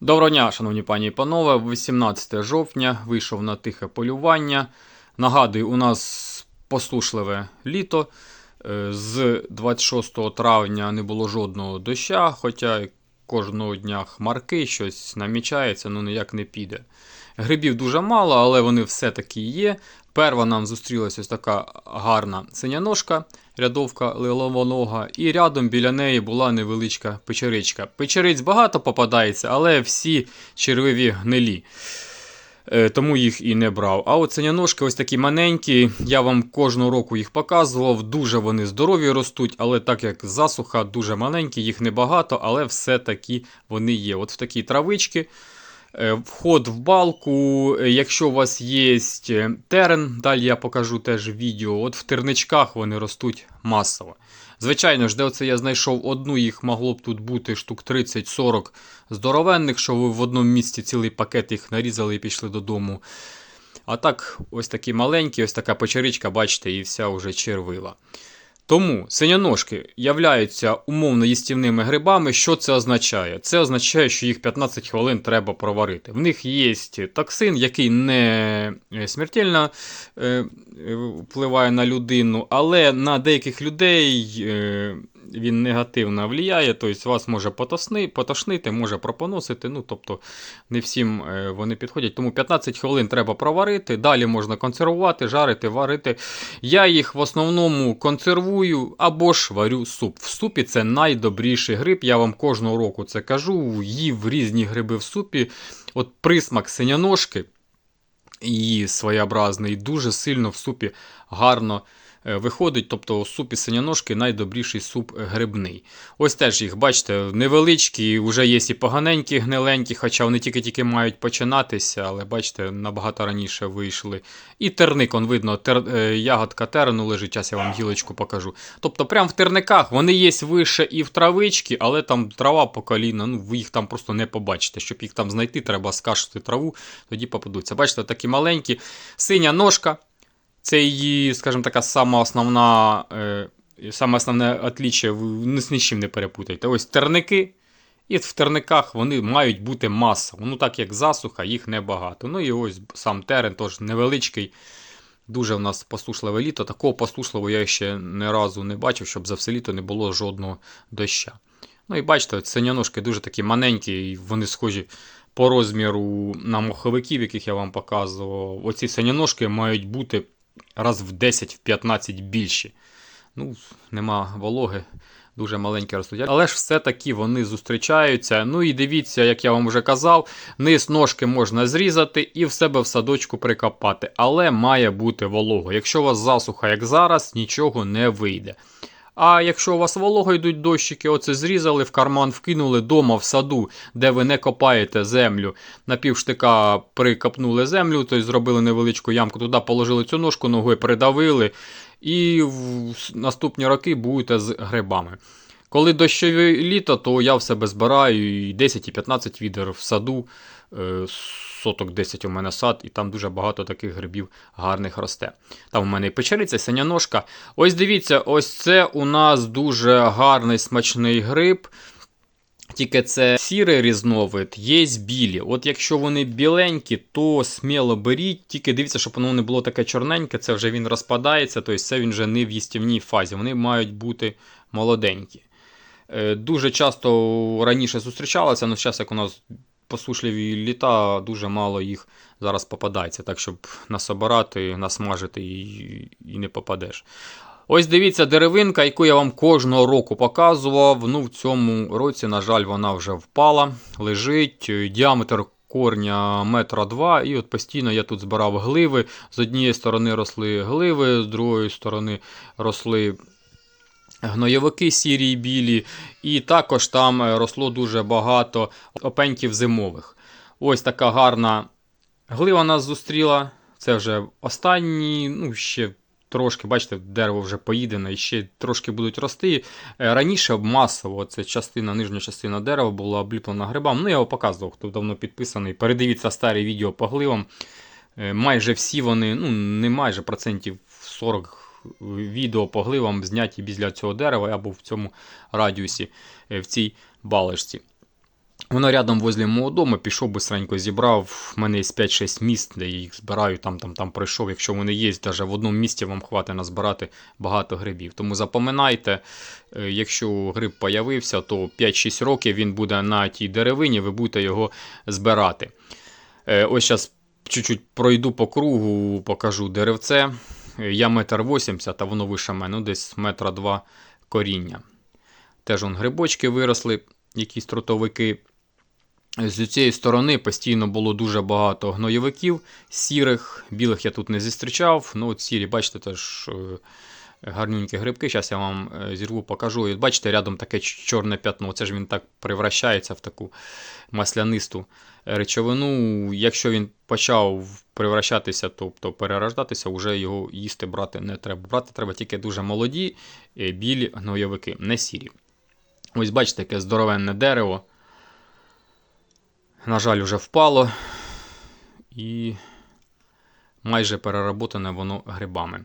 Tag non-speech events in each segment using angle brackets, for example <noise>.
Доброго дня, шановні пані і панове. 18 жовтня вийшов на тихе полювання. Нагадую, у нас посушливе літо. Е, З 26 травня не було жодного доща, хоча кожного дня хмарки, щось намічається, ну ніяк не піде. Грибів дуже мало, але вони все-таки є. Перва нам зустрілася ось така гарна синяножка, рядовка лиловонога, і рядом біля неї була невеличка печеричка. Печериць багато попадається, але всі червиві гнилі. Е, Тому їх і не брав. А от синяножки ось такі маленькі. Я вам кожного року їх показував. Дуже вони здорові ростуть, але так як засуха, дуже маленькі, їх небагато, але все-таки вони є. От в такі травички. Е, Вход в балку, е, якщо у вас є терен, далі я покажу теж відео. От в терничках вони ростуть масово. Звичайно ж, де оце я знайшов одну, їх могло б тут бути штук 30-40 здоровенних, що ви в одному місці цілий пакет їх нарізали і пішли додому. А так, ось такі маленькі, ось така печеричка, бачите, і вся вже червила. Тому синяножки являються умовно їстівними грибами. Що це означає? Це означає, що їх 15 хвилин треба проварити. В них є токсин, який не смертельно е, е, впливає на людину, але на деяких людей е, він негативно впливає, тобто вас може потошнити, може пропоносити. Ну, тобто не всім е, вони підходять. Тому 15 хвилин треба проварити. Далі можна консервувати, жарити, варити. Я їх в основному консервую або ж варю суп. В супі це найдобріший гриб. Я вам кожного року це кажу. Їв різні гриби в супі. От присмак синяножки. Її своєобразний, дуже сильно в супі гарно виходить. Тобто у супі синяножки найдобріший суп грибний. Ось теж їх, бачите, невеличкі, вже є і поганенькі, гниленькі, хоча вони тільки-тільки мають починатися, але бачите, набагато раніше вийшли. І терник, он видно, тер, е, ягодка терену лежить, час я вам гілочку покажу. Тобто, прямо в терниках вони є вище і в травичці, але там трава по коліна, ну ви їх там просто не побачите. Щоб їх там знайти, треба скашити траву, тоді попадуться. Бачите, такі маленькі, синя ножка. Це її, скажімо така, сама основна, е, саме основне отліччя, ви з нічим не перепутайте. Ось терники. І в терниках вони мають бути масово. Ну, так як засуха, їх небагато. Ну і ось сам терен теж невеличкий. Дуже в нас посушливе літо. Такого посушливого я ще не разу не бачив, щоб за все літо не було жодного доща. Ну і бачите, синяножки дуже такі маленькі, і вони схожі по розміру на моховиків, яких я вам показував. Оці синяножки мають бути раз в 10-15 більші. Ну, нема вологи, дуже маленьке ростуть. Але ж все-таки вони зустрічаються. Ну і дивіться, як я вам вже казав, низ ножки можна зрізати і в себе в садочку прикопати. Але має бути волого. Якщо у вас засуха, як зараз, нічого не вийде. А якщо у вас волого йдуть дощики, оце зрізали, в карман вкинули дома в саду, де ви не копаєте землю, на півштика прикопнули землю, тобто зробили невеличку ямку, туди положили цю ножку, ногою придавили, і в наступні роки будете з грибами. Коли дощове літо, то я в себе збираю і 10 і 15 відер в саду. Соток 10 у мене сад, і там дуже багато таких грибів гарних росте. Там у мене і печериця, синяножка. Ось дивіться, ось це у нас дуже гарний смачний гриб. Тільки це сірий різновид, є білі. От якщо вони біленькі, то сміло беріть. Тільки дивіться, щоб воно не було таке чорненьке, це вже він розпадається, тобто це він вже не в їстівній фазі. Вони мають бути молоденькі. Е, Дуже часто раніше зустрічалося, але зараз, як у нас посушливі літа, дуже мало їх зараз попадається. Так, щоб насобирати, насмажити і, і не попадеш. Ось дивіться, деревинка, яку я вам кожного року показував. Ну, в цьому році, на жаль, вона вже впала, лежить. Е, Діаметр корня метра два. І от постійно я тут збирав гливи. З однієї сторони росли гливи, з другої сторони росли. Гнойовики сірі і білі, і також там е, росло дуже багато опеньків зимових. Ось така гарна глива нас зустріла. Це вже останні, ну ще трошки, бачите, дерево вже поїдене і ще трошки будуть рости. Е, Раніше масово це частина, нижня частина дерева була обліплена грибами. Ну, я його показував, хто давно підписаний. Передивіться старі відео по гливам. Е, Майже всі вони, ну не майже процентів 40 відео по гливам зняті біля цього дерева або в цьому радіусі, е, в цій балочці. Воно рядом возле мого дому, пішов бистренько, зібрав. В мене є 5-6 міст, де я їх збираю, там, там, там пройшов. Якщо вони є, навіть в одному місті вам хватить назбирати багато грибів. Тому запам'ятайте, е, якщо гриб появився, то 5-6 років він буде на тій деревині, ви будете його збирати. Е, Ось зараз чуть-чуть пройду по кругу, покажу деревце. Я метр 80, а воно вище мене, ну десь метра два коріння. Теж он грибочки виросли, якісь трутовики. З цієї сторони постійно було дуже багато гноєвиків сірих, білих я тут не зустрічав. Ну, от сірі, бачите, теж е, гарненькі грибки. Зараз я вам е, зірву покажу. І бачите, рядом таке чорне п'ятно. Це ж він так превращається в таку маслянисту речовину. Якщо він почав превращатися, тобто перерождатися, вже його їсти брати не треба. Брати треба тільки дуже молоді, е, білі гноєвики, не сірі. Ось бачите, яке здоровенне дерево. На жаль, вже впало. І майже переработане воно грибами.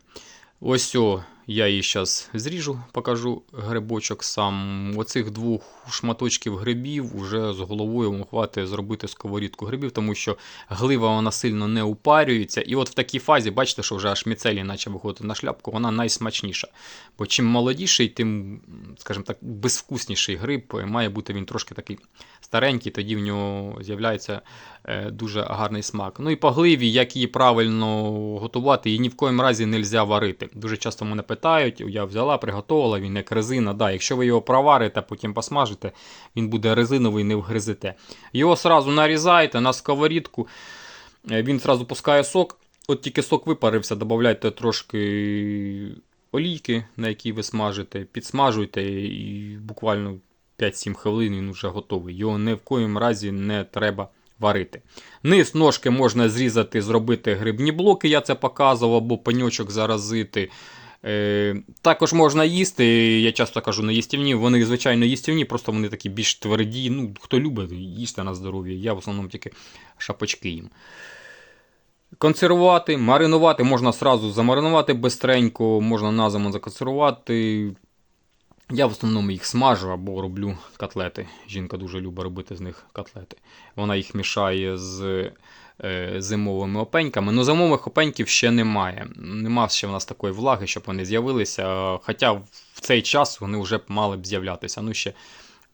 Ось о, я її зараз зріжу, покажу грибочок сам. Оцих двох шматочків грибів вже з головою хватить зробити сковорідку грибів, тому що глива вона сильно не упарюється. І от в такій фазі, бачите, що вже аж міцелі наче виходити на шляпку, вона найсмачніша. Бо чим молодіший, тим, скажімо так, безвкусніший гриб. Має бути він трошки такий старенький, тоді в нього з'являється е, дуже гарний смак. Ну і по гливі, як її правильно готувати, її ні в коїм разі не можна варити. Дуже часто мене питають, я взяла, приготувала, він як резина. Да, якщо ви його проварите, потім посмажите, він буде резиновий, не вгризете. Його сразу нарізаєте на сковорідку, е, він сразу пускає сок. От тільки сок випарився, додавайте трошки олійки, на якій ви смажите, підсмажуйте і буквально 5-7 хвилин він вже готовий. Його ні в коїм разі не треба варити. Низ ножки можна зрізати, зробити грибні блоки, я це показував, або пеньочок заразити. Е, також можна їсти, я часто кажу, не їстівні, вони, звичайно, їстівні, просто вони такі більш тверді. Ну, Хто любить, їсти на здоров'я. Я в основному тільки шапочки їм. Консервувати, маринувати, можна сразу замаринувати бистренько, можна на зиму законсервувати. Я в основному їх смажу або роблю котлети. Жінка дуже любить робити з них котлети. Вона їх мішає з е, зимовими опеньками. Ну, зимових опеньків ще немає. Нема ще в нас такої влаги, щоб вони з'явилися. Хоча в цей час вони вже мали б з'являтися. Ну, ще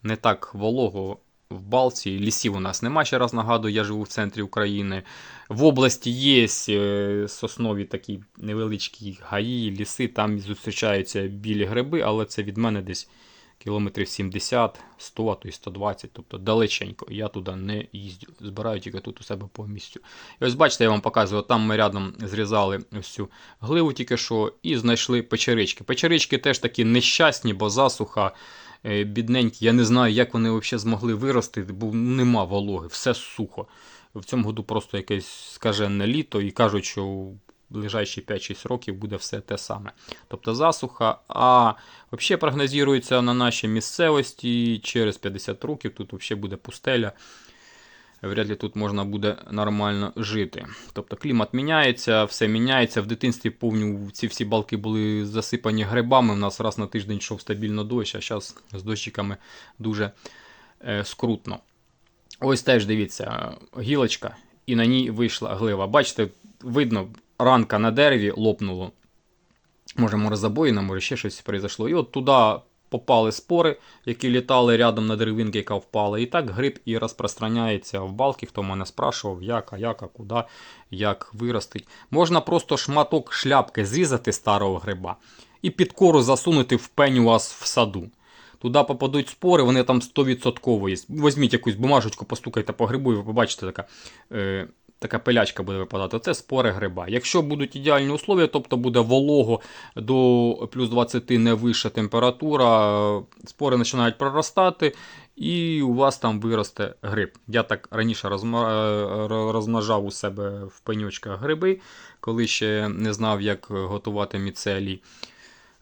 не так волого в Балці. Лісів у нас нема, ще раз нагадую, я живу в центрі України. В області є е, соснові такі невеличкі гаї, ліси, там зустрічаються білі гриби, але це від мене десь кілометрів 70, 100, а то й 120, тобто далеченько. Я туди не їздю. Збираю тільки тут у себе по місцю. І ось бачите, я вам показую, там ми рядом зрізали ось цю гливу тільки що і знайшли печерички. Печерички теж такі нещасні, бо засуха. Е, Бідненькі, я не знаю, як вони взагалі змогли вирости, бо нема вологи, все сухо. В цьому году просто якесь скажене літо і кажуть, що в ближайші 5-6 років буде все те саме. Тобто засуха. А взагалі прогнозується на нашій місцевості через 50 років тут взагалі буде пустеля. Вряд ли тут можна буде нормально жити. Тобто клімат міняється, все міняється. В дитинстві повню ці всі балки були засипані грибами. У нас раз на тиждень йшов стабільно дощ, а зараз з дощиками дуже е, скрутно. Ось теж дивіться, гілочка, і на ній вийшла глива. Бачите, видно, ранка на дереві лопнуло. Може, морозобоїна, може ще щось произошло. І от туди попали спори, які літали рядом на деревинки, яка впала. І так гриб і розпространяється в балки. Хто мене спрашував, як, а як, а куди, як виростить. Можна просто шматок шляпки зрізати старого гриба і під кору засунути в пень у вас в саду. Туди попадуть спори, вони там 100% є. Візьміть якусь бумажечку, постукайте по грибу, і ви побачите, така, е, така пилячка буде випадати. Це спори гриба. Якщо будуть ідеальні условия, тобто буде волого до плюс 20 не вища температура, спори починають проростати, і у вас там виросте гриб. Я так раніше е, ро- розмножав у себе в пеньочках гриби, коли ще не знав, як готувати міцелій.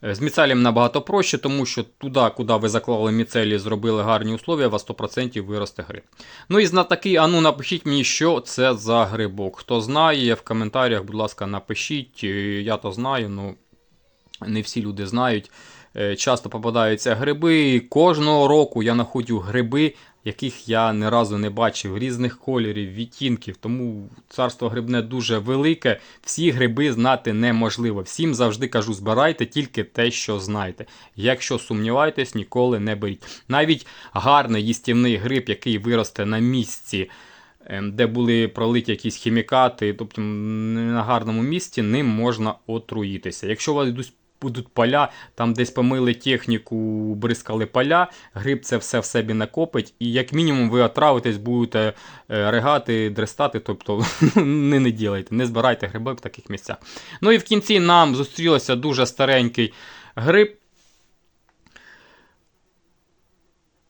Е, З міцелієм набагато проще, тому що туди, куди ви заклали міцелі, зробили гарні условия, у вас 100% виросте гриб. Ну і знатаки, а ну напишіть мені, що це за грибок. Хто знає, в коментарях, будь ласка, напишіть. Е, Я то знаю, ну не всі люди знають. Е, Часто попадаються гриби. Кожного року я знаходжу гриби, яких я ні разу не бачив, різних кольорів, відтінків. Тому царство грибне дуже велике. Всі гриби знати неможливо. Всім завжди кажу, збирайте тільки те, що знаєте. Якщо сумніваєтесь, ніколи не беріть. Навіть гарний їстівний гриб, який виросте на місці. ем, Де були пролиті якісь хімікати, тобто на гарному місці, ним можна отруїтися. Якщо у вас йдуть будуть поля, там десь помили техніку, бризкали поля, гриб це все в себе накопить, і як мінімум ви отравитесь, будете е, ригати, дрестати, тобто <laughs> не, не ділайте, не збирайте гриби в таких місцях. Ну і в кінці нам зустрілося дуже старенький гриб.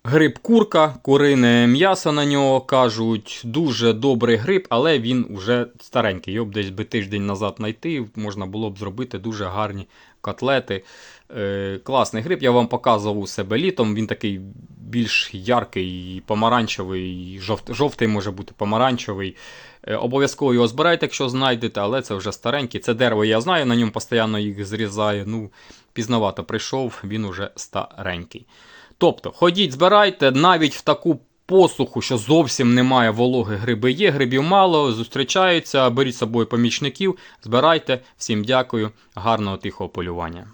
Гриб курка, курине м'ясо на нього кажуть, дуже добрий гриб, але він уже старенький. Його б десь би тиждень назад знайти, можна було б зробити дуже гарні котлети. Е, класний гриб, я вам показував у себе літом. Він такий більш яркий, помаранчевий, жовт, жовтий може бути помаранчевий. Е, обов'язково його збирайте, якщо знайдете, але це вже старенький. Це дерево я знаю, на ньому постійно їх зрізаю. Ну, пізновато прийшов, він уже старенький. Тобто, ходіть, збирайте навіть в таку посуху, що зовсім немає вологи гриби є, грибів мало, зустрічаються, беріть з собою помічників, збирайте. Всім дякую, гарного тихого полювання.